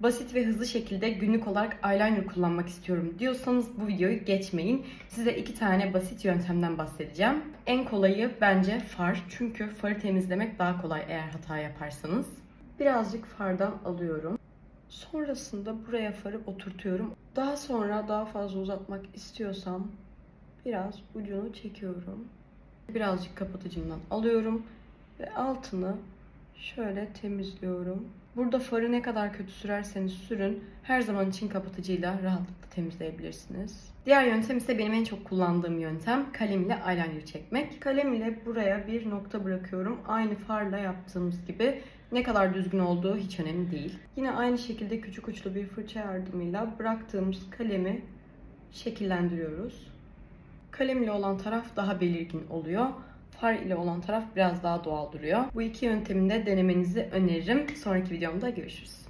basit ve hızlı şekilde günlük olarak eyeliner kullanmak istiyorum diyorsanız bu videoyu geçmeyin. Size iki tane basit yöntemden bahsedeceğim. En kolayı bence far. Çünkü farı temizlemek daha kolay eğer hata yaparsanız. Birazcık fardan alıyorum. Sonrasında buraya farı oturtuyorum. Daha sonra daha fazla uzatmak istiyorsam biraz ucunu çekiyorum. Birazcık kapatıcımdan alıyorum ve altını şöyle temizliyorum. Burada farı ne kadar kötü sürerseniz sürün her zaman için kapatıcıyla rahatlıkla temizleyebilirsiniz. Diğer yöntem ise benim en çok kullandığım yöntem kalemle eyeliner çekmek. Kalem ile buraya bir nokta bırakıyorum. Aynı farla yaptığımız gibi ne kadar düzgün olduğu hiç önemli değil. Yine aynı şekilde küçük uçlu bir fırça yardımıyla bıraktığımız kalemi şekillendiriyoruz. Kalem ile olan taraf daha belirgin oluyor. Far ile olan taraf biraz daha doğal duruyor. Bu iki yöntemi de denemenizi öneririm. Sonraki videomda görüşürüz.